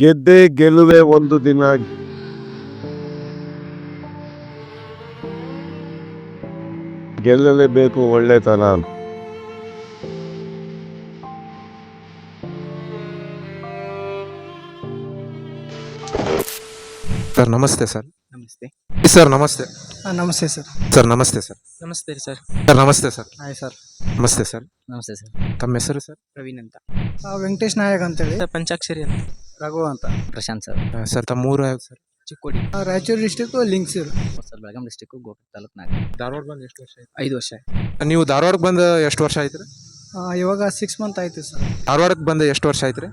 ಗೆದ್ದೆ ಗೆಲುವೆ ಒಂದು ದಿನ. ಗೆಲ್ಲಲೇಬೇಕು ಒಳ್ಳೆತನ. ಸರ್ ನಮಸ್ತೆ ಸರ್. ನಮಸ್ತೆ. ಸರ್ ನಮಸ್ತೆ. ನಮಸ್ತೆ ಸರ್. ಸರ್ ನಮಸ್ತೆ ಸರ್. ನಮಸ್ತೆ ಸರ್. ಸರ್ ನಮಸ್ತೆ ಸರ್. Hi sir. ನಮಸ್ತೆ ಸರ್. ನಮಸ್ತೆ ಸರ್. ತಮ್ಮ ಹೆಸರು ಸರ್? ಪ್ರವೀಣ್ ಅಂತ. ವೆಂಕಟೇಶ್ ನಾಯಕ್ ಅಂತೇಳಿ. ಪಂಚಾಕ್ಷರಿ ಅಂತ. ರಘು ಅಂತ. ಪ್ರಶಾಂತ್ ಸರ್. ಸರ್ ತಮ್ಮ ಮೂರು ಯಾವ್ದು sir? Chikkodi. Raichur district links sir Belgaum district Gokak ತಾಲೂಕ್ನಾಗ Dharwad ಬಂದು ಎಷ್ಟು ವರ್ಷ ಆಯ್ತು? ಐದು ವರ್ಷ ಆಯ್ತು. ನೀವು ಧಾರವಾಡಕ್ಕೆ ಬಂದು ಎಷ್ಟು ವರ್ಷ ಆಯ್ತು ರೀ? ಇವಾಗ ಸಿಕ್ಸ್ ಮಂತ್ ಆಯ್ತು ಸರ್. ಧಾರವಾಡಕ್ಕೆ ಬಂದು ಎಷ್ಟು ವರ್ಷ ಆಯ್ತು ರೀ?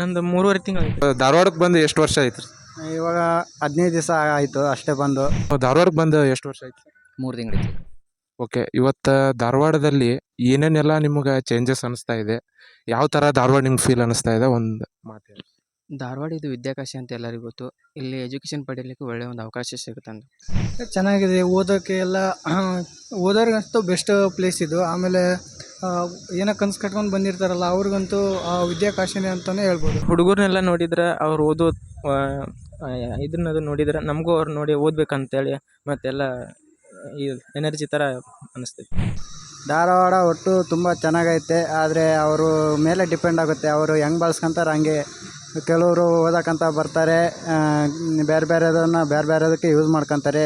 ನಂದು ಮೂರುವರೆ ತಿಂಗಳು ಧಾರವಾಡಕ್ಕೆ ಬಂದು ಎಷ್ಟು ವರ್ಷ ಆಯ್ತು ರೀ? ಇವಾಗ ಹದಿನೈದು ದಿವಸ ಆಯ್ತು ಅಷ್ಟೇ ಬಂದು. ಧಾರವಾಡಕ್ಕೆ ಬಂದು ಎಷ್ಟು ವರ್ಷ ಆಯ್ತು? ಮೂರು ತಿಂಗಳು ಓಕೆ ಇವತ್ತು ಧಾರವಾಡದಲ್ಲಿ ಏನೇನೆಲ್ಲ ನಿಮಗೆ ಚೇಂಜಸ್ ಅನಿಸ್ತಾ ಇದೆ? ಯಾವ ಥರ ಧಾರವಾಡ ನಿಮ್ಗೆ ಫೀಲ್ ಅನಿಸ್ತಾ ಇದೆ? ಒಂದು ಮಾತು ಹೇಳಿ. ಧಾರವಾಡ ಇದು ವಿದ್ಯಾಕಾಶಿ ಅಂತ ಎಲ್ಲರಿಗೂ ಗೊತ್ತು. ಇಲ್ಲಿ ಎಜುಕೇಷನ್ ಪಡೀಲಿಕ್ಕೆ ಒಳ್ಳೆಯ ಒಂದು ಅವಕಾಶ ಸಿಗುತ್ತೆ ಅಂತ ಚೆನ್ನಾಗಿದೆ. ಓದೋಕ್ಕೆ ಎಲ್ಲ ಓದೋರಿಗಂತೂ ಬೆಸ್ಟ್ ಪ್ಲೇಸ್ ಇದು. ಆಮೇಲೆ ಏನೋ ಕನ್ಸು ಕಟ್ಕೊಂಡು ಬಂದಿರ್ತಾರಲ್ಲ ಅವ್ರಿಗಂತೂ ಆ ವಿದ್ಯಾಕಾಶಿನಿ ಅಂತಲೇ ಹೇಳ್ಬೋದು. ಹುಡುಗರನ್ನೆಲ್ಲ ನೋಡಿದ್ರೆ ಅವ್ರು ಓದೋ ಇದನ್ನದು ನೋಡಿದ್ರೆ ನಮಗೂ ಅವ್ರು ನೋಡಿ ಓದಬೇಕಂತೇಳಿ ಮತ್ತೆಲ್ಲ ಈ ಎನರ್ಜಿ ಥರ ಅನಿಸ್ತೈತಿ. ಧಾರವಾಡ ಒಟ್ಟು ತುಂಬ ಚೆನ್ನಾಗೈತೆ. ಆದರೆ ಅವರು ಮೇಲೆ ಡಿಪೆಂಡ್ ಆಗುತ್ತೆ. ಅವರು ಹೆಂಗೆ ಬಳಸ್ಕೊಂತಾರೆ ಹಂಗೆ. ಕೆಲವರು ಓದಕ್ಕಂತ ಬರ್ತಾರೆ ಆ, ಬೇರೆ ಬೇರೆದನ್ನು ಬೇರೆ ಬೇರೆದಕ್ಕೆ ಯೂಸ್ ಮಾಡ್ಕೊತಾರೆ.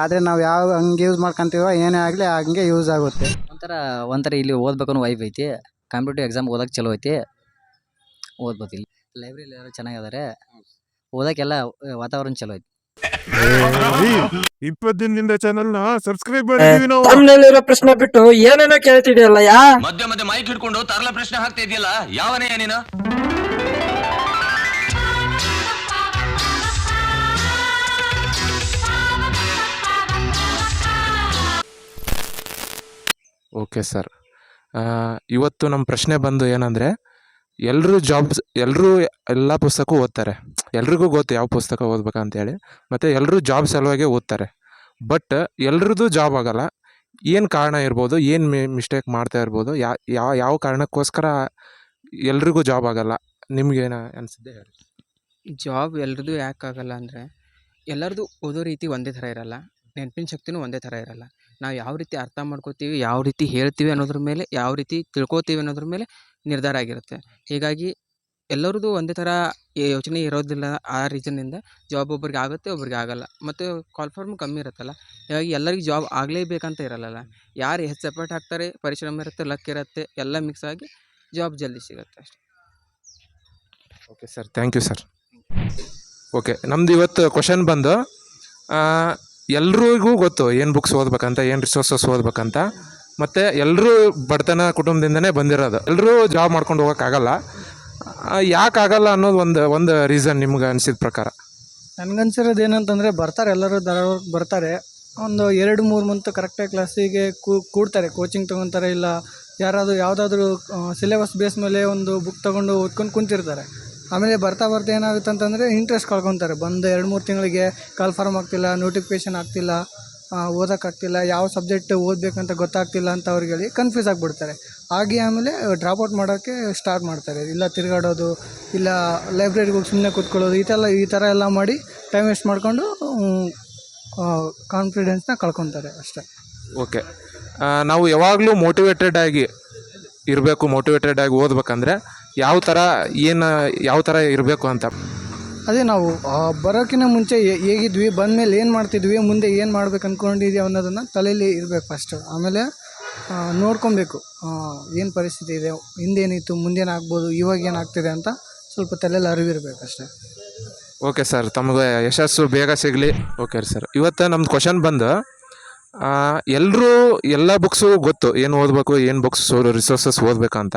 ಆದರೆ ನಾವು ಯಾವ ಹಂಗೆ ಯೂಸ್ ಮಾಡ್ಕೊತೀವೋ ಏನೇ ಆಗಲಿ ಹಂಗೆ ಯೂಸ್ ಆಗುತ್ತೆ. ಒಂಥರ ಒಂಥರ ಇಲ್ಲಿ ಓದ್ಬೇಕು ಅನ್ನೋ ವೈಬ್ ಐತಿ. ಕಾಂಪಿಟೇಟಿವ್ ಎಕ್ಸಾಮ್ ಓದಕ್ಕೆ ಚಲೋ ಐತಿ. ಓದ್ಬೋದು ಇಲ್ಲಿ. ಲೈಬ್ರರಿ ಯಾರು ಚೆನ್ನಾಗಿದ್ದಾರೆ ಓದಕ್ಕೆಲ್ಲ ವಾತಾವರಣ ಚಲೋ ಐತಿ. ಇಪ್ಪತ್ತು ದಿನದಿಂದ ಚಾನೆಲ್ನ ಸಬ್ಸ್ಕ್ರೈಬ್ ಮಾಡಿದೀವಿ ನಾವು. ತಮ್ಮನಲ್ಲಿರೋ ಪ್ರಶ್ನೆ ಬಿಟ್ಟು ಏನೇನೋ ಕೇಳ್ತಿದ್ಯಲ್ಲ ಯಾ ಮಧ್ಯ ಮಧ್ಯ ಮೈಕ್ ಹಿಡ್ಕೊಂಡು ತರಲ ಪ್ರಶ್ನೆ ಹಾಕ್ತಾ ಇದೆಯಲ್ಲ. ಯಾವನೇ ನೀನು? Okay sir. ಇವತ್ತು ನಮ್ಮ ಪ್ರಶ್ನೆ ಬಂದು ಏನಂದರೆ ಎಲ್ಲರೂ ಜಾಬ್ಸ್ ಎಲ್ಲರೂ ಎಲ್ಲ ಪುಸ್ತಕ ಓದ್ತಾರೆ. ಎಲ್ರಿಗೂ ಗೊತ್ತು ಯಾವ ಪುಸ್ತಕ ಓದ್ಬೇಕಂತೇಳಿ, ಮತ್ತು ಎಲ್ಲರೂ ಜಾಬ್ ಸಲುವಾಗಿ ಓದ್ತಾರೆ. ಬಟ್ ಎಲ್ರದ್ದು ಜಾಬ್ ಆಗಲ್ಲ. ಏನು ಕಾರಣ ಇರ್ಬೋದು, ಏನು ಮಿಸ್ಟೇಕ್ ಮಾಡ್ತಾ ಇರ್ಬೋದು, ಯಾ ಯಾವ ಯಾವ ಕಾರಣಕ್ಕೋಸ್ಕರ ಎಲ್ರಿಗೂ ಜಾಬ್ ಆಗಲ್ಲ? ನಿಮಗೇನು ಅನಿಸಿದ್ದೆ ಹೇಳಿ. ಜಾಬ್ ಎಲ್ರದ್ದು ಯಾಕೆ ಆಗಲ್ಲ ಅಂದರೆ ಎಲ್ಲರದು ಓದೋ ರೀತಿ ಒಂದೇ ಥರ ಇರಲ್ಲ. ನೆನಪಿನ ಶಕ್ತಿನೂ ಒಂದೇ ಥರ ಇರಲ್ಲ. ನಾವು ಯಾವ ರೀತಿ ಅರ್ಥ ಮಾಡ್ಕೋತೀವಿ, ಯಾವ ರೀತಿ ಹೇಳ್ತೀವಿ ಅನ್ನೋದ್ರ ಮೇಲೆ, ಯಾವ ರೀತಿ ತಿಳ್ಕೊತೀವಿ ಅನ್ನೋದ್ರ ಮೇಲೆ ನಿರ್ಧಾರ ಆಗಿರುತ್ತೆ. ಹೀಗಾಗಿ ಎಲ್ಲರದು ಒಂದೇ ಥರ ಯೋಚನೆ ಇರೋದಿಲ್ಲ ಆ ರೀಸನ್ನಿಂದ ಜಾಬ್ ಒಬ್ರಿಗೆ ಆಗುತ್ತೆ, ಒಬ್ರಿಗೆ ಆಗೋಲ್ಲ. ಮತ್ತು ಕಾಲ್ಫಾರ್ಮ್ ಕಮ್ಮಿ ಇರುತ್ತಲ್ಲ. ಹೀಗಾಗಿ ಎಲ್ಲರಿಗೂ ಜಾಬ್ ಆಗಲೇಬೇಕಂತ ಇರಲ್ಲ ಯಾರು ಹೆಚ್ಚು ಎಫರ್ಟ್ ಹಾಕ್ತಾರೆ, ಪರಿಶ್ರಮ ಇರುತ್ತೆ ಲಕ್ ಇರುತ್ತೆ, ಎಲ್ಲ ಮಿಕ್ಸ್ ಆಗಿ ಜಾಬ್ ಜಲ್ದಿ ಸಿಗುತ್ತೆ ಅಷ್ಟೇ. Okay sir thank you sir okay ನಮ್ದು ಇವತ್ತು ಕ್ವಶನ್ ಬಂದು ಎಲ್ರಿಗೂ ಗೊತ್ತು ಏನು ಬುಕ್ಸ್ ಓದ್ಬೇಕಂತ, ಏನು ರಿಸೋರ್ಸಸ್ ಓದ್ಬೇಕಂತ. ಮತ್ತು ಎಲ್ಲರೂ ಬಡತನ ಕುಟುಂಬದಿಂದನೇ ಬಂದಿರೋದು. ಎಲ್ಲರೂ ಜಾಬ್ ಮಾಡ್ಕೊಂಡು ಹೋಗೋಕ್ಕಾಗಲ್ಲ ಯಾಕೆ ಆಗಲ್ಲ ಅನ್ನೋದು ಒಂದು ಒಂದು ರೀಸನ್ ನಿಮ್ಗೆ ಅನಿಸಿದ ಪ್ರಕಾರ. ನನಗನ್ಸಿರೋದು ಏನಂತಂದರೆ, ಬರ್ತಾರೆ ಎಲ್ಲರೂ ಧಾರವಾಡಕ್ಕೆ ಬರ್ತಾರೆ. ಒಂದು ಎರಡು, ಮೂರು ಮಂತ್ ಕರೆಕ್ಟಾಗಿ ಕ್ಲಾಸಿಗೆ ಕೂಡ್ತಾರೆ. ಕೋಚಿಂಗ್ ತೊಗೊತಾರೆ ಇಲ್ಲ, ಯಾರಾದರೂ ಯಾವುದಾದ್ರೂ ಸಿಲೆಬಸ್ ಬೇಸ್ ಮೇಲೆ ಒಂದು ಬುಕ್ ತೊಗೊಂಡು ಓದ್ಕೊಂಡು ಕುಂತಿರ್ತಾರೆ. ಆಮೇಲೆ ಬರ್ತಾ ಬರ್ತಾ ಏನಾಗುತ್ತೆ ಅಂತಂದರೆ ಇಂಟ್ರೆಸ್ಟ್ ಕಳ್ಕೊತಾರೆ. ಬಂದು ಎರಡು ಮೂರು ತಿಂಗಳಿಗೆ ಕನ್ಫರ್ಮ್ ಫಾರ್ಮ್ ಆಗ್ತಿಲ್ಲ ನೋಟಿಫಿಕೇಷನ್ ಆಗ್ತಿಲ್ಲ ಓದೋಕ್ಕಾಗ್ತಿಲ್ಲ ಯಾವ ಸಬ್ಜೆಕ್ಟ್ ಓದಬೇಕಂತ ಗೊತ್ತಾಗ್ತಿಲ್ಲ ಅಂತ ಅವ್ರಿಗೆ ಹೇಳಿ ಕನ್ಫ್ಯೂಸ್ ಆಗಿಬಿಡ್ತಾರೆ. ಹಾಗೆ ಆಮೇಲೆ ಡ್ರಾಪ್ಔಟ್ ಮಾಡೋಕ್ಕೆ ಸ್ಟಾರ್ಟ್ ಮಾಡ್ತಾರೆ. ಇಲ್ಲ ತಿರುಗಾಡೋದು, ಇಲ್ಲ ಲೈಬ್ರರಿಗೆ ಹೋಗಿ ಸುಮ್ಮನೆ ಕೂತ್ಕೊಳ್ಳೋದು, ಈ ಥರ ಈ ಥರ ಎಲ್ಲ ಮಾಡಿ ಟೈಮ್ ವೇಸ್ಟ್ ಮಾಡಿಕೊಂಡು ಕಾನ್ಫಿಡೆನ್ಸ್ನ ಕಳ್ಕೊತಾರೆ ಅಷ್ಟೇ. ಓಕೆ ನಾವು ಯಾವಾಗಲೂ ಮೋಟಿವೇಟೆಡ್ ಆಗಿ ಇರಬೇಕು ಮೋಟಿವೇಟೆಡ್ ಆಗಿ ಓದ್ಬೇಕಂದ್ರೆ ಯಾವ ಥರ ಏನು ಯಾವ ಥರ ಇರಬೇಕು ಅಂತ? ಅದೇ ನಾವು ಬರೋಕ್ಕಿಂತ ಮುಂಚೆ ಹೇಗಿದ್ವಿ ಬಂದಮೇಲೆ ಏನು ಮಾಡ್ತಿದ್ವಿ ಮುಂದೆ ಏನು ಮಾಡ್ಬೇಕು ಅಂದ್ಕೊಂಡಿದ್ದೀವಿ ಅನ್ನೋದನ್ನು ತಲೆಯಲ್ಲಿ ಇರಬೇಕು ಫಸ್ಟು ಆಮೇಲೆ ನೋಡ್ಕೊಬೇಕು ಏನು ಪರಿಸ್ಥಿತಿ ಇದೆ ಹಿಂದೇನಿತ್ತು ಮುಂದೇನಾಗ್ಬೋದು ಇವಾಗ ಏನಾಗ್ತಿದೆ ಅಂತ ಸ್ವಲ್ಪ ತಲೆಯಲ್ಲಿ ಅರಿವಿರ್ಬೇಕು ಅಷ್ಟೇ. ಓಕೆ ಸರ್ ತಮಗೆ ಯಶಸ್ಸು ಬೇಗ ಸಿಗಲಿ. ಓಕೆ ಸರ್ ಇವತ್ತು ನಮ್ದು ಕ್ವಶನ್ ಬಂದು ಎಲ್ಲರೂ ಎಲ್ಲ ಬುಕ್ಸು ಗೊತ್ತು ಏನು ಓದಬೇಕು ಏನು ಬುಕ್ಸ್ ರಿಸೋರ್ಸಸ್ ಓದಬೇಕಂತ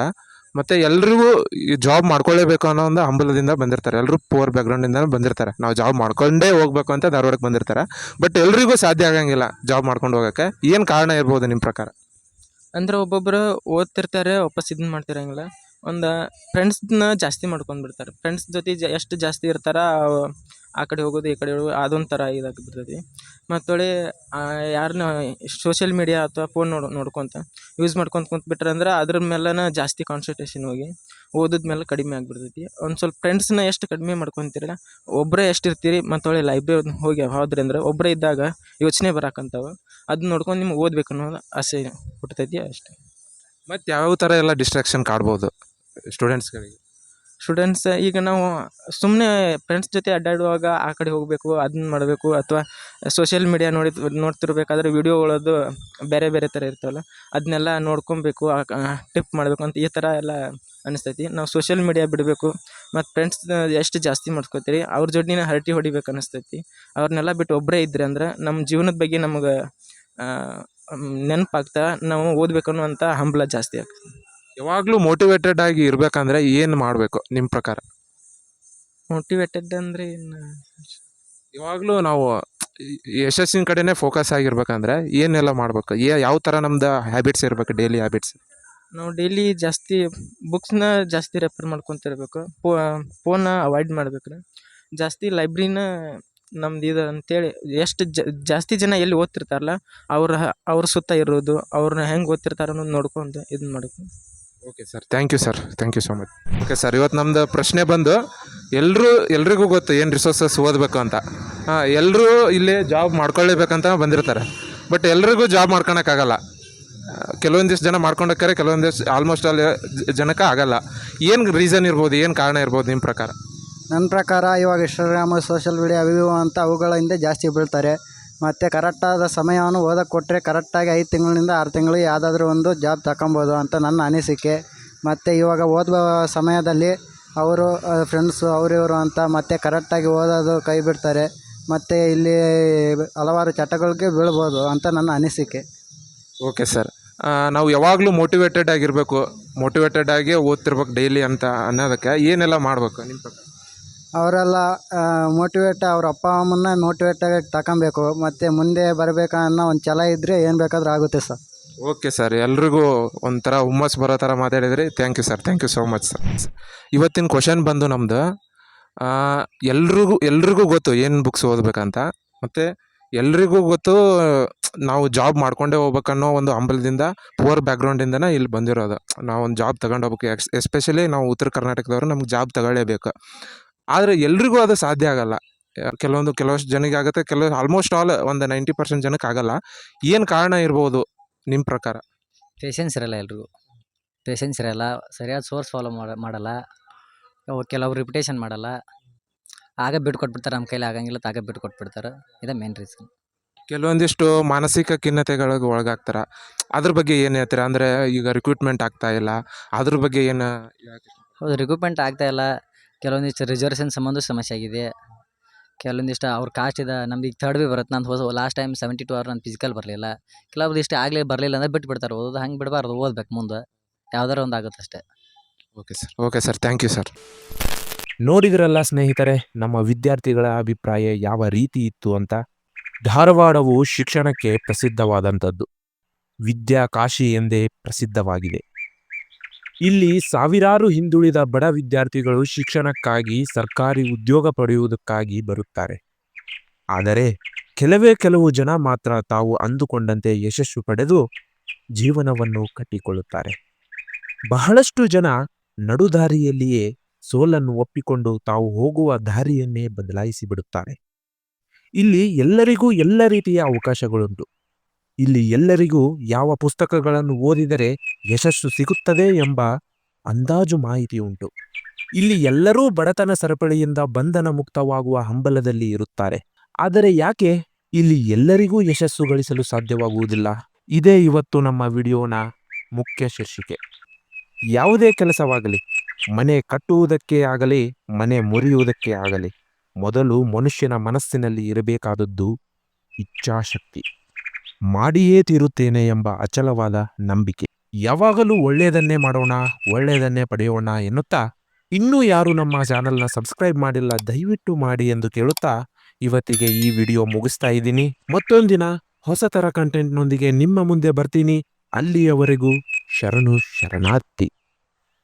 ಮತ್ತು ಎಲ್ರಿಗೂ ಈ ಜಾಬ್ ಮಾಡ್ಕೊಳ್ಳೇಬೇಕು ಅನ್ನೋ ಒಂದು ಹಂಬಲದಿಂದ ಬಂದಿರ್ತಾರೆ. ಎಲ್ಲರೂ ಪುವರ್ ಬ್ಯಾಕ್ಗ್ರೌಂಡಿಂದ ಬಂದಿರ್ತಾರೆ. ನಾವು ಜಾಬ್ ಮಾಡ್ಕೊಂಡೇ ಹೋಗ್ಬೇಕು ಅಂತ ಧಾರವಾಡಕ್ಕೆ ಬಂದಿರ್ತಾರೆ. ಬಟ್ ಎಲ್ರಿಗೂ ಸಾಧ್ಯ ಆಗಂಗಿಲ್ಲ ಜಾಬ್ ಮಾಡ್ಕೊಂಡು ಹೋಗೋಕ್ಕೆ. ಏನು ಕಾರಣ ಇರ್ಬೋದು ನಿಮ್ಮ ಪ್ರಕಾರ? ಅಂದ್ರೆ ಒಬ್ಬೊಬ್ಬರು ಓದ್ತಿರ್ತಾರೆ, ವಾಪಸ್ ಇದನ್ನ ಮಾಡ್ತಿರಂಗಿಲ್ಲ. ಒಂದು ಫ್ರೆಂಡ್ಸ್ನ ಜಾಸ್ತಿ ಮಾಡ್ಕೊಂಡ್ಬಿಡ್ತಾರೆ. ಫ್ರೆಂಡ್ಸ್ ಜೊತೆ ಜ, ಎಷ್ಟು ಜಾಸ್ತಿ ಇರ್ತಾರ ಆ ಕಡೆ ಹೋಗೋದು, ಈ ಕಡೆ ಹೋಗೋದು, ಅದೊಂದು ಥರ ಮತ್ತು ಹೊಳೆ ಯಾರನ್ನ ಸೋಷಿಯಲ್ ಮೀಡಿಯಾ ಅಥವಾ ಫೋನ್ ನೋಡ್, ನೋಡ್ಕೊತ ಯೂಸ್ ಮಾಡ್ಕೊಂತ ಕುಂತ್ಬಿಟ್ರೆ ಅಂದ್ರೆ ಅದ್ರ ಮೇಲೆನ ಜಾಸ್ತಿ ಕಾನ್ಸಂಟ್ರೇಷನ್ ಹೋಗಿ ಓದಿದ ಮೇಲೆ ಕಡಿಮೆ ಆಗಿಬಿಡ್ತೈತಿ. ಒಂದು ಸ್ವಲ್ಪ ಫ್ರೆಂಡ್ಸ್ನ ಎಷ್ಟು ಕಡಿಮೆ ಮಾಡ್ಕೊತೀರಲ್ಲ ಒಬ್ಬರೇ ಎಷ್ಟು ಇರ್ತೀರಿ ಮತ್ತು ಹೊಳೆ ಲೈಬ್ರರಿ ಹೋಗಿ ಹೌದ್ರಿ ಅಂದ್ರೆ ಒಬ್ಬರೇ ಇದ್ದಾಗ ಯೋಚನೆ ಬರಾಕಂತಾವೆ. ಅದನ್ನ ನೋಡ್ಕೊಂಡು ನಿಮ್ಗೆ ಓದ್ಬೇಕು ಅನ್ನೋದು ಆಸೆ ಹುಟ್ಟತೈತಿ ಅಷ್ಟೇ. ಮತ್ತು ಯಾವ್ಯಾವ ಥರ ಎಲ್ಲ ಡಿಸ್ಟ್ರಾಕ್ಷನ್ ಕಾಡ್ಬೋದು ಸ್ಟೂಡೆಂಟ್ಸ್ಗಳಿಗೆ ಸ್ಟೂಡೆಂಟ್ಸ್ ಈಗ ನಾವು ಸುಮ್ಮನೆ ಫ್ರೆಂಡ್ಸ್ ಜೊತೆ ಅಡ್ಡಾಡುವಾಗ ಆ ಕಡೆ ಹೋಗಬೇಕು ಅದನ್ನ ಮಾಡಬೇಕು ಅಥವಾ ಸೋಷಿಯಲ್ ಮೀಡಿಯಾ ನೋಡಿ, ನೋಡ್ತಿರ್ಬೇಕಾದ್ರೆ ವೀಡಿಯೋಗಳದ್ದು ಬೇರೆ ಬೇರೆ ಥರ ಇರ್ತಾವಲ್ಲ ಅದನ್ನೆಲ್ಲ ನೋಡ್ಕೊಬೇಕು ಟಿಪ್ ಮಾಡಬೇಕು ಅಂತ ಈ ಥರ ಎಲ್ಲ ಅನಿಸ್ತೈತಿ. ನಾವು ಸೋಷಿಯಲ್ ಮೀಡಿಯಾ ಬಿಡಬೇಕು, ಮತ್ತು ಫ್ರೆಂಡ್ಸ್ ಎಷ್ಟು ಜಾಸ್ತಿ ಮಾಡ್ಕೊತೀರಿ, ಅವ್ರ ಜೊಡಿನ ಹರಟಿ ಹೊಡಿಬೇಕು ಅನಿಸ್ತೈತಿ. ಅವ್ರನ್ನೆಲ್ಲ ಬಿಟ್ಟು ಒಬ್ಬರೇ ಇದ್ರಿ ಅಂದ್ರೆ ನಮ್ಮ ಜೀವನದ ಬಗ್ಗೆ ನಮಗೆ ನೆನಪಾಗ್ತಾ ನಾವು ಓದಬೇಕನ್ನುವಂಥ ಹಂಬಲ ಜಾಸ್ತಿ ಆಗ್ತದೆ ಯಾವಾಗಲೂ ಮೋಟಿವೇಟೆಡ್ ಆಗಿ ಇರಬೇಕಂದ್ರೆ ಏನು ಮಾಡಬೇಕು ನಿಮ್ಮ ಪ್ರಕಾರ? ಮೋಟಿವೇಟೆಡ್ ಅಂದರೆ ಏನು? ಯಾವಾಗಲೂ ನಾವು ಯಶಸ್ಸಿನ ಕಡೆನೇ ಫೋಕಸ್ ಆಗಿರ್ಬೇಕಂದ್ರೆ ಏನೆಲ್ಲ ಮಾಡ್ಬೇಕು? ಏ ಯಾವ ಥರ ನಮ್ದು ಹ್ಯಾಬಿಟ್ಸ್ ಇರಬೇಕು ಡೈಲಿ ಹ್ಯಾಬಿಟ್ಸ್ ನಾವು ಡೈಲಿ ಜಾಸ್ತಿ ಬುಕ್ಸ್ನ ಜಾಸ್ತಿ ರೆಫರ್ ಮಾಡ್ಕೊತಿರ್ಬೇಕು. ಫೋನ್ನ ಅವಾಯ್ಡ್ ಮಾಡ್ಬೇಕು ಜಾಸ್ತಿ ಲೈಬ್ರಿನ ನಮ್ದು ಇದು ಅಂತೇಳಿ ಎಷ್ಟು ಜಾಸ್ತಿ ಜನ ಎಲ್ಲಿ ಓದ್ತಿರ್ತಾರಲ್ಲ ಅವ್ರ ಅವ್ರ ಸುತ್ತ ಇರೋದು ಅವ್ರನ್ನ ಹೆಂಗೆ ಓದ್ತಿರ್ತಾರೆ ಅನ್ನೋದು ನೋಡ್ಕೊಂಡು ಇದನ್ನ ಮಾಡಬೇಕು. Okay sir thank you sir thank you so much okay sir ಇವತ್ತು ನಮ್ಮದು ಪ್ರಶ್ನೆ ಬಂದು ಎಲ್ಲರೂ ಎಲ್ರಿಗೂ ಗೊತ್ತು ಏನು ರಿಸೋರ್ಸಸ್ ಓದಬೇಕು ಅಂತ. ಹಾಂ ಎಲ್ಲರೂ ಇಲ್ಲಿ ಜಾಬ್ ಮಾಡ್ಕೊಳ್ಳೇಬೇಕಂತ ಬಂದಿರ್ತಾರೆ. ಬಟ್ ಎಲ್ರಿಗೂ ಜಾಬ್ ಮಾಡ್ಕೊಳಕ್ಕಾಗಲ್ಲ. ಕೆಲವೊಂದಿಷ್ಟು ಜನ ಮಾಡ್ಕೊಂಡೋಗ್ತಾರೆ ಕೆಲವೊಂದಿಷ್ಟು ಆಲ್ಮೋಸ್ಟ್ ಅಲ್ಲಿ ಜನಕ್ಕೆ ಆಗಲ್ಲ. ಏನು ರೀಸನ್ ಇರ್ಬೋದು ಏನು ಕಾರಣ ಇರ್ಬೋದು ನಿಮ್ಮ ಪ್ರಕಾರ? ನನ್ನ ಪ್ರಕಾರ ಇವಾಗ ಇನ್ಸ್ಟಾಗ್ರಾಮ್ ಸೋಷಿಯಲ್ ಮೀಡಿಯಾ ಅವು ಅಂತ ಅವುಗಳ ಹಿಂದೆ ಜಾಸ್ತಿ ಬೀಳ್ತಾರೆ. ಮತ್ತು ಕರೆಕ್ಟಾದ ಸಮಯವನ್ನು ಓದಕ್ಕೆ ಕೊಟ್ಟರೆ ಕರೆಕ್ಟಾಗಿ ಐದು ತಿಂಗಳಿಂದ ಆರು ತಿಂಗಳು ಯಾವುದಾದ್ರೂ ಒಂದು ಜಾಬ್ ತಗೊಬೋದು ಅಂತ ನನ್ನ ಅನಿಸಿಕೆ. ಮತ್ತು ಇವಾಗ ಓದುವ ಸಮಯದಲ್ಲಿ ಅವರು ಫ್ರೆಂಡ್ಸು ಅವರಿವರು ಅಂತ ಮತ್ತೆ ಕರೆಕ್ಟಾಗಿ ಓದೋದು ಕೈ ಬಿಡ್ತಾರೆ. ಮತ್ತು ಇಲ್ಲಿ ಹಲವಾರು ಚಟಗಳಿಗೆ ಬೀಳ್ಬೋದು ಅಂತ ನನ್ನ ಅನಿಸಿಕೆ. Okay sir. ನಾವು ಯಾವಾಗಲೂ ಮೋಟಿವೇಟೆಡ್ ಆಗಿರಬೇಕು. ಮೋಟಿವೇಟೆಡ್ ಆಗಿ ಓದ್ತಿರ್ಬೇಕು ಡೈಲಿ ಅಂತ ಅನ್ನೋದಕ್ಕೆ ಏನೆಲ್ಲ ಮಾಡಬೇಕು ನಿಮ್ಮ ಪ್ರಕಾರ? ಅವರೆಲ್ಲ ಮೋಟಿವೇಟ್ ಅವ್ರ ಅಪ್ಪ ಅಮ್ಮನ್ನ ಮೋಟಿವೇಟಾಗಿ ತಗೊಬೇಕು ಮತ್ತು ಮುಂದೆ ಬರಬೇಕನ್ನೋ ಒಂದು ಛಲ ಇದ್ದರೆ ಏನು ಬೇಕಾದರೂ ಆಗುತ್ತೆ ಸರ್. ಓಕೆ ಸರ್, ಎಲ್ರಿಗೂ ಒಂಥರ ಹುಮ್ಮಸ್ ಬರೋ ಥರ ಮಾತಾಡಿದ್ರಿ. Thank you sir thank you so much sir ಇವತ್ತಿನ ಕ್ವಶನ್ ಬಂದು ನಮ್ಮದು ಎಲ್ರಿಗೂ ಎಲ್ರಿಗೂ ಗೊತ್ತು ಏನು ಬುಕ್ಸ್ ಓದಬೇಕಂತ. ಮತ್ತು ಎಲ್ರಿಗೂ ಗೊತ್ತು ನಾವು ಜಾಬ್ ಮಾಡ್ಕೊಂಡೇ ಹೋಗ್ಬೇಕನ್ನೋ ಒಂದು ಹಂಬಲದಿಂದ ಪುವರ್ ಬ್ಯಾಕ್ಗ್ರೌಂಡಿಂದನೇ ಇಲ್ಲಿ ಬಂದಿರೋದು. ನಾವು ಒಂದು ಜಾಬ್ ತಗೊಂಡು ಹೋಗ್ಬೇಕು. ಎಕ್ಸ್ ಎಸ್ಪೆಷಲಿ ನಾವು ಉತ್ತರ ಕರ್ನಾಟಕದವರು ನಮ್ಗೆ ಜಾಬ್ ತಗೊಳ್ಳೇಬೇಕು. ಆದರೆ ಎಲ್ರಿಗೂ ಅದು ಸಾಧ್ಯ ಆಗಲ್ಲ. ಕೆಲವೊಂದು ಕೆಲವಷ್ಟು ಜನಕ್ಕೆ ಆಗುತ್ತೆ ಕೆಲವು ಆಲ್ಮೋಸ್ಟ್ ಆಲ್ ಒಂದು ನೈಂಟಿ ಪರ್ಸೆಂಟ್ ಜನಕ್ಕೆ ಆಗಲ್ಲ. ಏನು ಕಾರಣ ಇರ್ಬೋದು ನಿಮ್ಮ ಪ್ರಕಾರ? ಪೇಷನ್ಸ್ ಇರಲ್ಲ ಎಲ್ರಿಗೂ. ಪೇಷನ್ಸ್ ಇರಲ್ಲ. ಸರಿಯಾದ ಸೋರ್ಸ್ ಫಾಲೋ ಮಾಡ ಮಾಡಲ್ಲ. ಕೆಲವ್ರು ರಿಪಿಟೇಷನ್ ಮಾಡಲ್ಲ. ಆಗ ಬಿಟ್ಟು ಕೊಟ್ಬಿಡ್ತಾರೆ ನಮ್ಮ ಕೈಲಿ ಆಗಂಗಿಲ್ಲ ಆಗ ಬಿಟ್ಟು ಕೊಟ್ಬಿಡ್ತಾರೆ. ಇದೇ ಮೇನ್ ರೀಸನ್ ಕೆಲವೊಂದಿಷ್ಟು ಮಾನಸಿಕ ಖಿನ್ನತೆಗಳಿಗೆ ಒಳಗಾಗ್ತಾರೆ. ಅದ್ರ ಬಗ್ಗೆ ಏನು ಹೇಳ್ತೀರಾ? ಅಂದರೆ ಈಗ ರಿಕ್ರೂಟ್ಮೆಂಟ್ ಆಗ್ತಾ ಇಲ್ಲ. ಅದ್ರ ಬಗ್ಗೆ ಏನು ಹೌದು ರಿಕ್ರೂಟ್ಮೆಂಟ್ ಆಗ್ತಾ ಇಲ್ಲ. ಕೆಲವೊಂದಿಷ್ಟು ರಿಸರ್ವೇಷನ್ ಸಂಬಂಧ ಸಮಸ್ಯೆ ಆಗಿದೆ. ಕೆಲವೊಂದಿಷ್ಟು ಅವ್ರ ಕಾಸ್ಟ್ ಇದೆ ನಮ್ದು ಈಗ ಥರ್ಡ್ ಬಿ ಬರುತ್ತೆ ನಂದು ಹೊಸ last time seventy two hour ನಾನು ಫಿಸಿಕಲ್ ಬರಲಿಲ್ಲ. ಕೆಲವೊಂದಿಷ್ಟು ಇಷ್ಟು ಆಗಲೇ ಬರಲಿಲ್ಲ ಅಂದರೆ ಬಿಟ್ಟು ಬಿಡ್ತಾರೆ ಓದೋದು ಹಂಗೆ ಬಿಡಬಾರ್ದು ಓದ್ಬೇಕು ಮುಂದೆ. ಯಾವ್ದಾರ ಒಂದು ಆಗುತ್ತೆ ಅಷ್ಟೇ. Okay sir okay sir thank you sir ನೋಡಿದ್ರಲ್ಲ ಸ್ನೇಹಿತರೆ ನಮ್ಮ ವಿದ್ಯಾರ್ಥಿಗಳ ಅಭಿಪ್ರಾಯ ಯಾವ ರೀತಿ ಇತ್ತು ಅಂತ? ಧಾರವಾಡವು ಶಿಕ್ಷಣಕ್ಕೆ ಪ್ರಸಿದ್ಧವಾದಂಥದ್ದು. ವಿದ್ಯಾ ಕಾಶಿ ಎಂದೇ ಪ್ರಸಿದ್ಧವಾಗಿದೆ. ಇಲ್ಲಿ ಸಾವಿರಾರು ಹಿಂದುಳಿದ ಬಡ ವಿದ್ಯಾರ್ಥಿಗಳು ಶಿಕ್ಷಣಕ್ಕಾಗಿ ಸರ್ಕಾರಿ ಉದ್ಯೋಗ ಪಡೆಯುವುದಕ್ಕಾಗಿ ಬರುತ್ತಾರೆ. ಆದರೆ ಕೆಲವೇ ಕೆಲವು ಜನ ಮಾತ್ರ ತಾವು ಅಂದುಕೊಂಡಂತೆ ಯಶಸ್ಸು ಪಡೆದು ಜೀವನವನ್ನು ಕಟ್ಟಿಕೊಳ್ಳುತ್ತಾರೆ. ಬಹಳಷ್ಟು ಜನ ನಡುದಾರಿಯಲ್ಲಿಯೇ ಸೋಲನ್ನು ಒಪ್ಪಿಕೊಂಡು ತಾವು ಹೋಗುವ ದಾರಿಯನ್ನೇ ಬದಲಾಯಿಸಿ ಬಿಡುತ್ತಾರೆ ಇಲ್ಲಿ ಎಲ್ಲರಿಗೂ ಎಲ್ಲ ರೀತಿಯ ಅವಕಾಶಗಳುಂಟು. ಇಲ್ಲಿ ಎಲ್ಲರಿಗೂ ಯಾವ ಪುಸ್ತಕಗಳನ್ನು ಓದಿದರೆ ಯಶಸ್ಸು ಸಿಗುತ್ತದೆ ಎಂಬ ಅಂದಾಜು ಮಾಹಿತಿ ಉಂಟು. ಇಲ್ಲಿ ಎಲ್ಲರೂ ಬಡತನ ಸರಪಳಿಯಿಂದ ಬಂಧನ ಮುಕ್ತವಾಗುವ ಹಂಬಲದಲ್ಲಿ ಇರುತ್ತಾರೆ. ಆದರೆ ಯಾಕೆ ಇಲ್ಲಿ ಎಲ್ಲರಿಗೂ ಯಶಸ್ಸು ಗಳಿಸಲು ಸಾಧ್ಯವಾಗುವುದಿಲ್ಲ? ಇದೇ ಇವತ್ತು ನಮ್ಮ ವಿಡಿಯೋನ ಮುಖ್ಯ ಶೀರ್ಷಿಕೆ. ಯಾವುದೇ ಕೆಲಸವಾಗಲಿ, ಮನೆ ಕಟ್ಟುವುದಕ್ಕೆ ಆಗಲಿ, ಮನೆ ಮುರಿಯುವುದಕ್ಕೆ ಆಗಲಿ, ಮೊದಲು ಮನುಷ್ಯನ ಮನಸ್ಸಿನಲ್ಲಿ ಇರಬೇಕಾದದ್ದು ಇಚ್ಛಾಶಕ್ತಿ. ಮಾಡಿಯೇ ತೀರುತ್ತೇನೆ ಎಂಬ ಅಚಲವಾದ ನಂಬಿಕೆ. ಯಾವಾಗಲೂ ಒಳ್ಳೆಯದನ್ನೇ ಮಾಡೋಣ, ಒಳ್ಳೆಯದನ್ನೇ ಪಡೆಯೋಣ ಎನ್ನುತ್ತಾ? ಇನ್ನೂ ಯಾರು ನಮ್ಮ ಚಾನಲ್ನ ಸಬ್ಸ್ಕ್ರೈಬ್ ಮಾಡಿಲ್ಲ, ದಯವಿಟ್ಟು ಮಾಡಿ ಎಂದು ಕೇಳುತ್ತಾ? ಇವತ್ತಿಗೆ ಈ ವಿಡಿಯೋ ಮುಗಿಸ್ತಾ ಇದ್ದೀನಿ. ಮತ್ತೊಂದಿನ ಹೊಸ ಥರ ಕಂಟೆಂಟ್ನೊಂದಿಗೆ ನಿಮ್ಮ ಮುಂದೆ ಬರ್ತೀನಿ. ಅಲ್ಲಿಯವರೆಗೂ ಶರಣು ಶರಣಾರ್ಥಿ.